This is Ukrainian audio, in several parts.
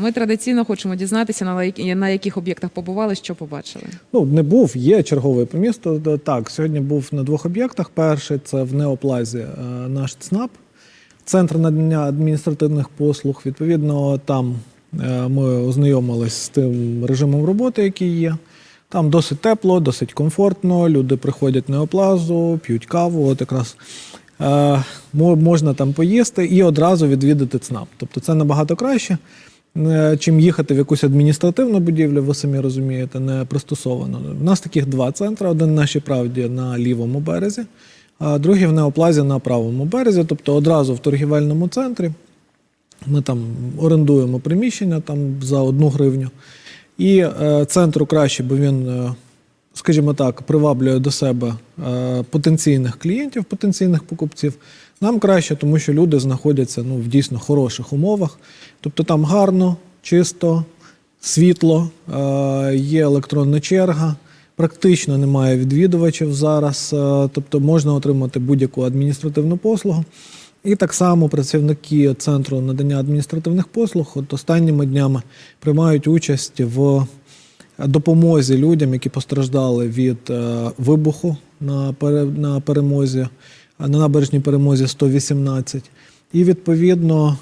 Ми традиційно хочемо дізнатися, на на яких об'єктах побували, що побачили. Ну, не був, є черговий поміст. Так, сьогодні був на двох об'єктах. Перший це в Неоплазі е, наш ЦНАП, центр надання адміністративних послуг. Відповідно, там е, ми ознайомились з тим режимом роботи, який є. Там досить тепло, досить комфортно. Люди приходять в Неоплазу, п'ють каву. От якраз е, можна там поїсти і одразу відвідати ЦНАП. Тобто це набагато краще. Е, Чим їхати в якусь адміністративну будівлю, ви самі розумієте, не пристосовано. У нас таких два центри: один нашій правді на лівому березі, а другий в Неоплазі на правому березі, тобто одразу в торгівельному центрі. Ми там орендуємо приміщення там за одну гривню. І е, центру краще, бо він, е, скажімо так, приваблює до себе е, потенційних клієнтів, потенційних покупців. Нам краще, тому що люди знаходяться ну, в дійсно хороших умовах. Тобто там гарно, чисто, світло, е, є електронна черга. Практично немає відвідувачів зараз, е, тобто можна отримати будь-яку адміністративну послугу. І так само працівники центру надання адміністративних послуг от останніми днями приймають участь в допомозі людям, які постраждали від е, вибуху на, перемозі, на набережній перемозі 118. І відповідно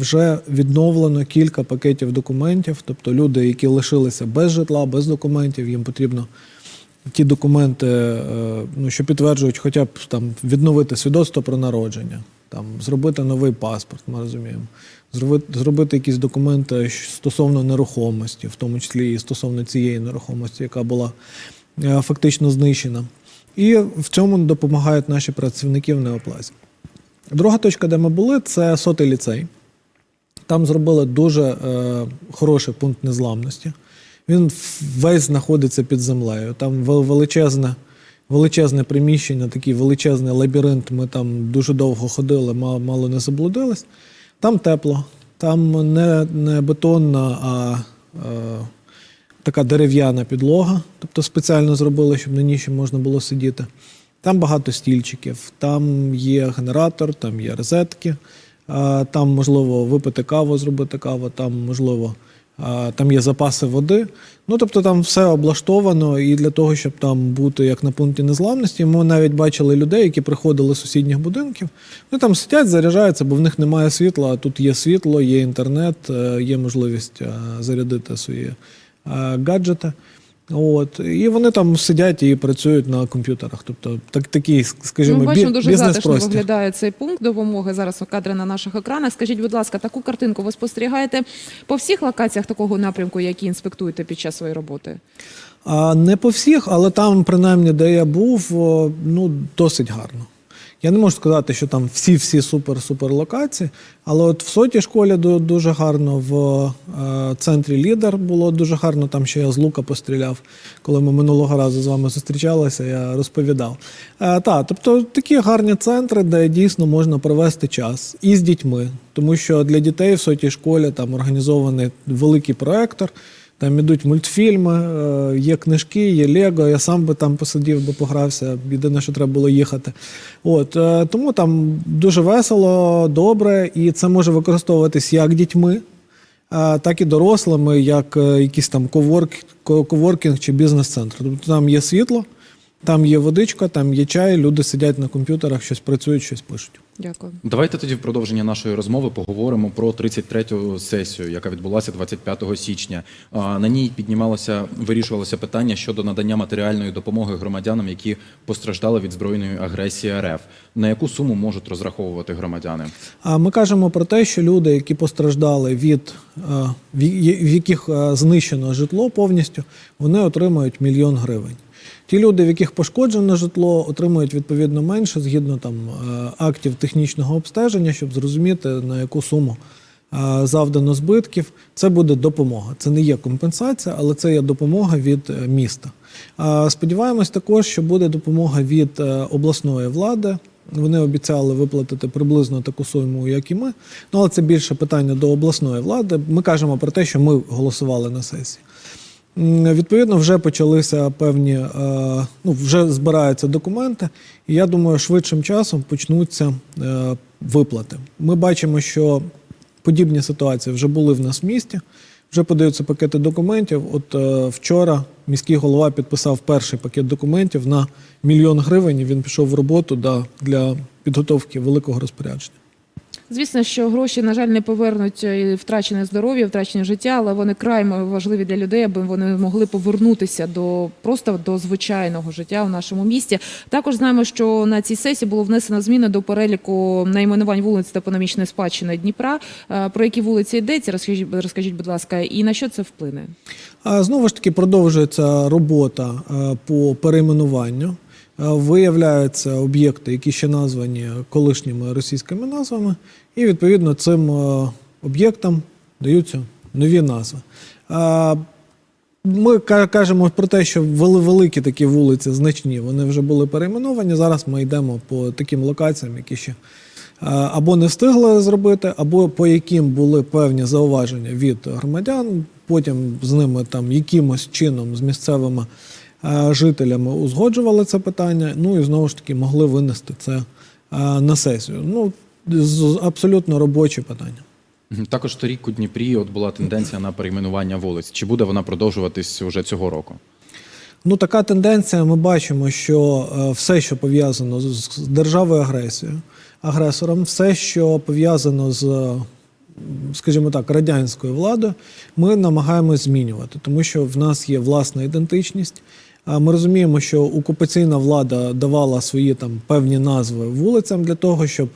вже відновлено кілька пакетів документів. Тобто люди, які лишилися без житла, без документів, їм потрібно ті документи, е, ну, що підтверджують, хоча б там відновити свідоцтво про народження, там зробити новий паспорт, ми розуміємо, зробити, зробити якісь документи стосовно нерухомості, в тому числі і стосовно цієї нерухомості, яка була е, фактично знищена. І в цьому допомагають наші працівники в Неоплазі. Друга точка, де ми були, це сотий ліцей. Там зробили дуже е, хороший пункт незламності. Він весь знаходиться під землею. Там величезне, величезне приміщення, такий величезний лабіринт. Ми там дуже довго ходили, мало, не заблудились. Там тепло, там не, не бетонна, а е, така дерев'яна підлога. Тобто спеціально зробили, щоб на ще можна було сидіти. Там багато стільчиків, там є генератор, там є розетки, там можливо випити каву, зробити каву, там можливо. Там є запаси води. Ну тобто там все облаштовано, і для того, щоб там бути як на пункті незламності, ми навіть бачили людей, які приходили з сусідніх будинків. Вони там сидять, заряджаються, бо в них немає світла. А тут є світло, є інтернет, е, є можливість е, зарядити свої е, гаджети. От і вони там сидять і працюють на комп'ютерах. Тобто, так такий, скажімо, Ми бачимо дуже затишно виглядає цей пункт допомоги. Зараз кадри на наших екранах. Скажіть, будь ласка, таку картинку ви спостерігаєте по всіх локаціях такого напрямку, які інспектуєте під час своєї роботи? А не по всіх, але там, принаймні, де я був, ну досить гарно. Я не можу сказати, що там всі-всі супер-супер локації, але от в сотій школі ду- дуже гарно, в е, центрі лідер було дуже гарно. Там ще я з лука постріляв. Коли ми минулого разу з вами зустрічалися, я розповідав. Е, та, тобто такі гарні центри, де дійсно можна провести час і з дітьми, тому що для дітей в сотій школі там організований великий проектор. Там ідуть мультфільми, е, є книжки, є Лего. Я сам би там посидів, би погрався. Єдине, що треба було їхати. От е, тому там дуже весело, добре, і це може використовуватись як дітьми, е, так і дорослими, як якісь там коворк, коворкінг чи бізнес-центр. Тобто там є світло, там є водичка, там є чай, люди сидять на комп'ютерах, щось працюють, щось пишуть. Дякую. Давайте тоді в продовження нашої розмови поговоримо про 33-ю сесію, яка відбулася 25 січня. На ній піднімалося, вирішувалося питання щодо надання матеріальної допомоги громадянам, які постраждали від збройної агресії РФ. На яку суму можуть розраховувати громадяни? А ми кажемо про те, що люди, які постраждали від е, в яких е, знищено житло повністю, вони отримають мільйон гривень. Ті люди, в яких пошкоджено житло, отримують відповідно менше згідно там е, актів технічного обстеження, щоб зрозуміти на яку суму е, завдано збитків. Це буде допомога. Це не є компенсація, але це є допомога від е, міста. Сподіваємось також, що буде допомога від обласної влади. Вони обіцяли виплатити приблизно таку суму, як і ми. Ну, але це більше питання до обласної влади. Ми кажемо про те, що ми голосували на сесії. Відповідно, вже почалися певні, е, ну вже збираються документи, і я думаю, швидшим часом почнуться е, виплати. Ми бачимо, що подібні ситуації вже були в нас в місті. Вже подаються пакети документів. От е, вчора міський голова підписав перший пакет документів на мільйон гривень. і Він пішов в роботу для підготовки великого розпорядження. Звісно, що гроші, на жаль, не повернуть е, і втрачене здоров'я, втрачене життя, але вони край важливі для людей, аби вони могли повернутися до просто до звичайного життя в нашому місті. Також знаємо, що на цій сесії було внесено зміни до переліку найменувань вулиць та економічної спадщини Дніпра. Е, Про які вулиці йдеться? Розкажіть, розкажіть, будь ласка, і на що це вплине? А знову ж таки продовжується робота е, по перейменуванню. Е, Виявляються об'єкти, які ще названі колишніми російськими назвами, і відповідно цим е, об'єктам даються нові назви. Е, Ми кажемо про те, що великі такі вулиці значні, вони вже були перейменовані. Зараз ми йдемо по таким локаціям, які ще або не встигли зробити, або по яким були певні зауваження від громадян. Потім з ними там якимось чином з місцевими жителями узгоджували це питання. Ну і знову ж таки могли винести це е, на сесію. Ну абсолютно робочі питання. Також торік у Дніпрі от була тенденція на перейменування вулиць. Чи буде вона продовжуватись уже цього року? Ну, така тенденція. Ми бачимо, що е, все, що пов'язано з державою агресією, агресором, все, що пов'язано з, е, скажімо так, радянською владою, ми намагаємось змінювати, тому що в нас є власна ідентичність. Ми розуміємо, що окупаційна влада давала свої там певні назви вулицям для того, щоб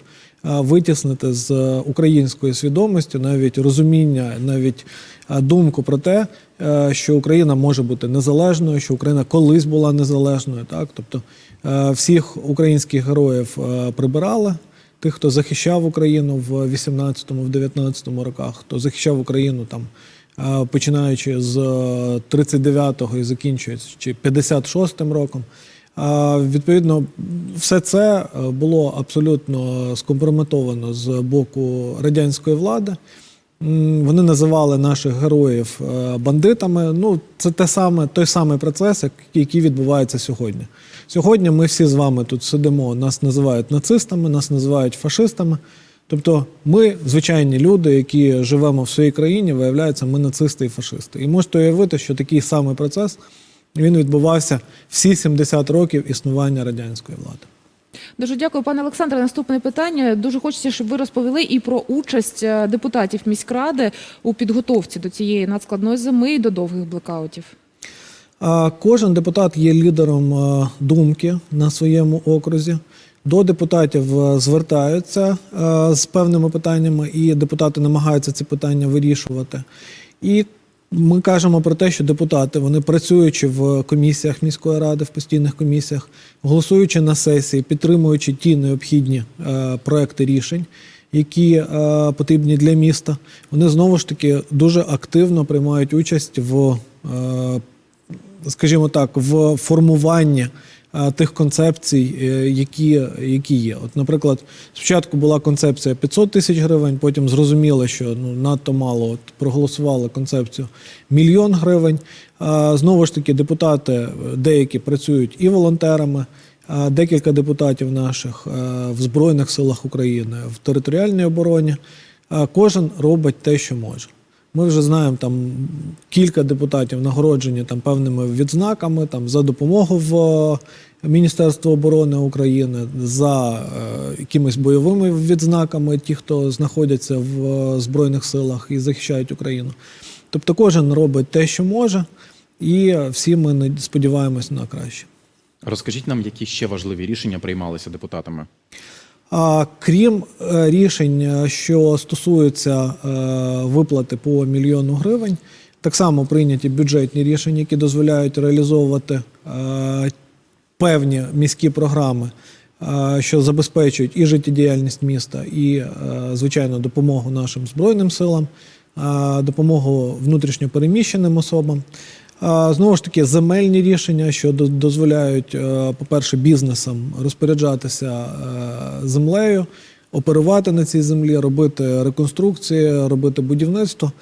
витіснити з е, української свідомості навіть розуміння, навіть думку про те, е, що Україна може бути незалежною, що Україна колись була незалежною. Так, тобто е, всіх українських героїв прибирали. Тих, хто захищав Україну в 18-му, в 19-му роках, хто захищав Україну там, починаючи з е, 39-го і закінчуючи 56-м роком. Відповідно, все це е, було абсолютно скомпрометовано з боку радянської влади. Вони називали наших героїв е, бандитами. Ну, це те саме, той самий процес, який відбувається сьогодні. Сьогодні ми всі з вами тут сидимо, нас називають нацистами, нас називають фашистами. Тобто ми звичайні люди, які живемо в своїй країні, виявляється, ми нацисти і фашисти. І можете уявити, що такий самий процес він відбувався всі 70 років існування радянської влади. Дуже дякую, пане Олександре. Наступне питання. Дуже хочеться, щоб ви розповіли і про участь е, депутатів міськради у підготовці до цієї надскладної зими і до довгих блекаутів. Кожен депутат є лідером е, думки на своєму окрузі. До депутатів е, звертаються е, з певними питаннями, і депутати намагаються ці питання вирішувати. І ми кажемо про те, що депутати, вони працюючи в комісіях міської ради, в постійних комісіях, голосуючи на сесії, підтримуючи ті необхідні е, проекти рішень, які е, потрібні для міста, вони знову ж таки дуже активно приймають участь в е, скажімо так, в формуванні тих концепцій, е, які, які є. От, наприклад, спочатку була концепція 500 тисяч гривень, потім зрозуміло, що ну, надто мало от, проголосували концепцію мільйон гривень. А, Знову ж таки, депутати е, деякі працюють і волонтерами. Декілька депутатів наших е, в Збройних силах України, в територіальній обороні. Кожен робить те, що може. Ми вже знаємо там кілька депутатів нагороджені там певними відзнаками там за допомогу в е, Міністерство оборони України, за е, якимись бойовими відзнаками, ті, хто знаходяться в е, Збройних силах і захищають Україну. Тобто кожен робить те, що може, і всі ми сподіваємось на краще. Розкажіть нам, які ще важливі рішення приймалися депутатами. Крім е, рішень, е, що стосуються е, виплати по мільйону гривень, так само прийняті бюджетні рішення, які дозволяють реалізовувати певні міські програми, що забезпечують і життєдіяльність міста, і, звичайно, допомогу нашим збройним силам, допомогу внутрішньо переміщеним особам. Знову ж таки, земельні рішення, що дозволяють, е, по-перше, бізнесам розпоряджатися е, землею, оперувати на цій землі, робити реконструкції, робити будівництво.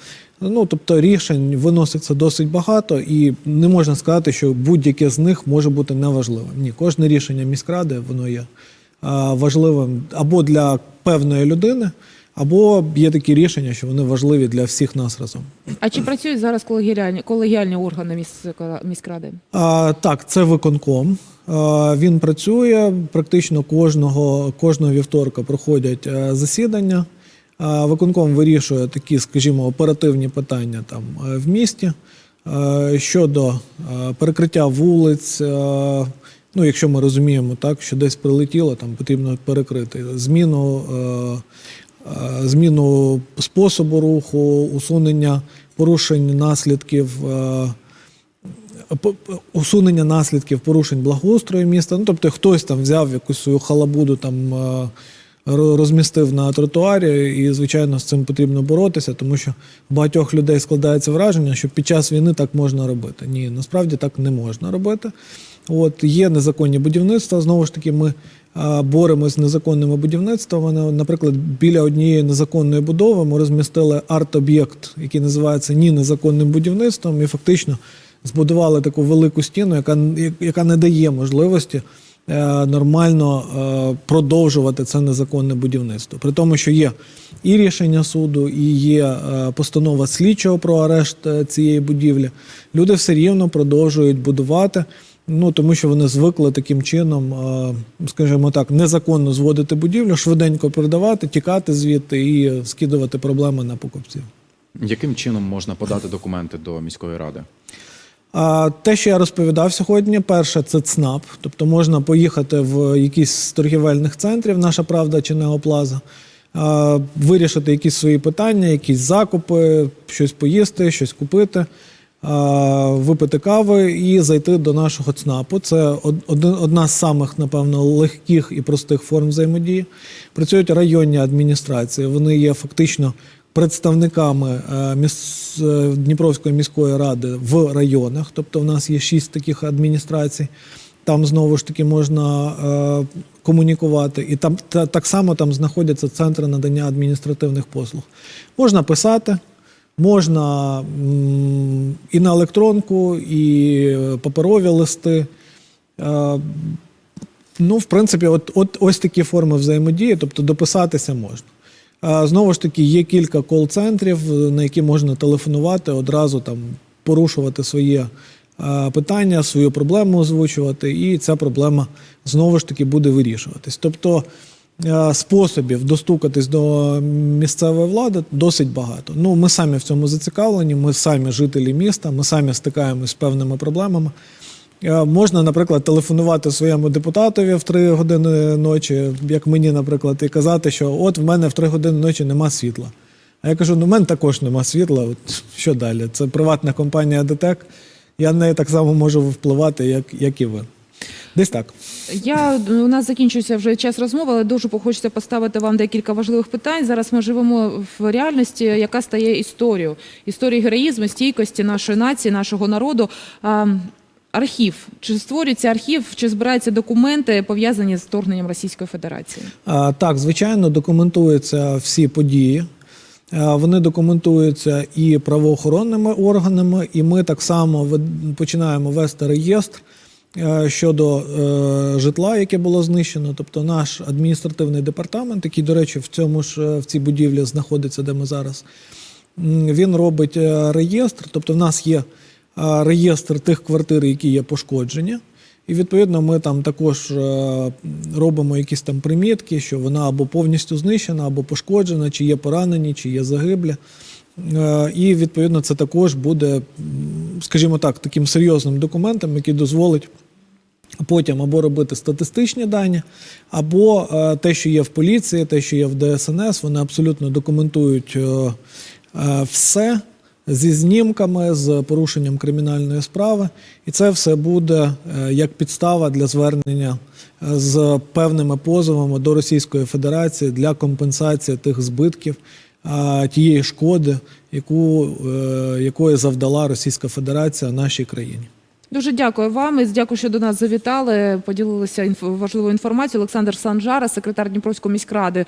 Ну, тобто рішень виноситься досить багато, і не можна сказати, що будь-яке з них може бути неважливим. Ні, кожне рішення міськради воно є важливим або для певної людини, Або є такі рішення, що вони важливі для всіх нас разом. А чи працюють зараз колегіальні, колегіальні органи міськра- міськради? А, так, це виконком. А, він працює практично кожного, кожного вівторка проходять е, засідання. А, виконком вирішує такі, скажімо, оперативні питання там е, в місті е, щодо перекриття вулиць. ну, якщо ми розуміємо, так, що десь прилетіло, там потрібно перекрити зміну. е, Зміну способу руху, усунення порушень наслідків е, усунення наслідків порушень благоустрою міста. Ну, тобто хтось там взяв якусь свою халабуду, там е, розмістив на тротуарі, і, звичайно, з цим потрібно боротися, тому що багатьох людей складається враження, що під час війни так можна робити. Ні, насправді так не можна робити. От є незаконні будівництва. Знову ж таки, ми боремось з незаконними будівництвами. Наприклад, біля однієї незаконної будови ми розмістили арт-об'єкт, який називається ні незаконним будівництвом, і фактично збудували таку велику стіну, яка, яка не дає можливості е, нормально е, продовжувати це незаконне будівництво. При тому, що є і рішення суду, і є е, постанова слідчого про арешт цієї будівлі. Люди все рівно продовжують будувати. Ну тому що вони звикли таким чином, е, скажімо так, незаконно зводити будівлю, швиденько продавати, тікати звідти і скидувати проблеми на покупців. Яким чином можна подати документи до міської ради? Те, що я розповідав сьогодні, перше це ЦНАП, тобто можна поїхати в якийсь з торгівельних центрів, наша правда чи Неоплаза, вирішити якісь свої питання, якісь закупи, щось поїсти, щось купити, випити кави і зайти до нашого ЦНАПу. Це одна з самих, напевно, легких і простих форм взаємодії. Працюють районні адміністрації, вони є фактично представниками е, е, Дніпровської міської ради в районах. Тобто, в нас є шість таких адміністрацій. Там знову ж таки можна е, комунікувати, і там та, так само там знаходяться центри надання адміністративних послуг. Можна писати, можна і на електронку, і е, паперові листи. Е, Ну, в принципі, от, от ось такі форми взаємодії, тобто дописатися можна. Знову ж таки, є кілька кол-центрів, на які можна телефонувати, одразу там порушувати своє питання, свою проблему озвучувати, і ця проблема знову ж таки буде вирішуватись. Тобто способів достукатись до місцевої влади досить багато. Ну, ми самі в цьому зацікавлені, ми самі жителі міста, ми самі стикаємось з певними проблемами. Е, Можна, наприклад, телефонувати своєму депутатові в 3 години ночі, як мені, наприклад, і казати, що от в мене в 3 години ночі нема світла. А я кажу: ну в мене також нема світла. От що далі? Це приватна компанія ДТЕК. Я неї так само можу впливати, як, як і ви. Десь так. Я у нас закінчується вже час розмови, але дуже хочеться поставити вам декілька важливих питань. Зараз ми живемо в реальності, яка стає історією, історією героїзму, стійкості нашої нації, нашого народу. Архів чи створюється архів, чи збираються документи пов'язані з вторгненням Російської Федерації? А, Так, звичайно, документуються всі події. Вони документуються і правоохоронними органами, і ми так само починаємо вести реєстр щодо е, житла, яке було знищено. Тобто наш адміністративний департамент, який, до речі, в цьому ж е, в цій будівлі знаходиться, де ми зараз, він робить е, реєстр. Тобто, в нас є е, реєстр тих квартир, які є пошкоджені. І відповідно ми там також е, робимо якісь там примітки, що вона або повністю знищена, або пошкоджена, чи є поранені, чи є загиблі. Е, І відповідно це також буде, скажімо так, таким серйозним документом, який дозволить потім або робити статистичні дані, або е, те, що є в поліції, те, що є в ДСНС, вони абсолютно документують е, е, все зі знімками, з порушенням кримінальної справи, і це все буде е, як підстава для звернення е, з певними позовами до Російської Федерації для компенсації тих збитків, е, тієї шкоди, яку, е, якої завдала Російська Федерація нашій країні. Дуже дякую вам і дякую, що до нас завітали. Поділилися інф- важливою інформацією. Олександр Санжара, секретар Дніпровської міськради,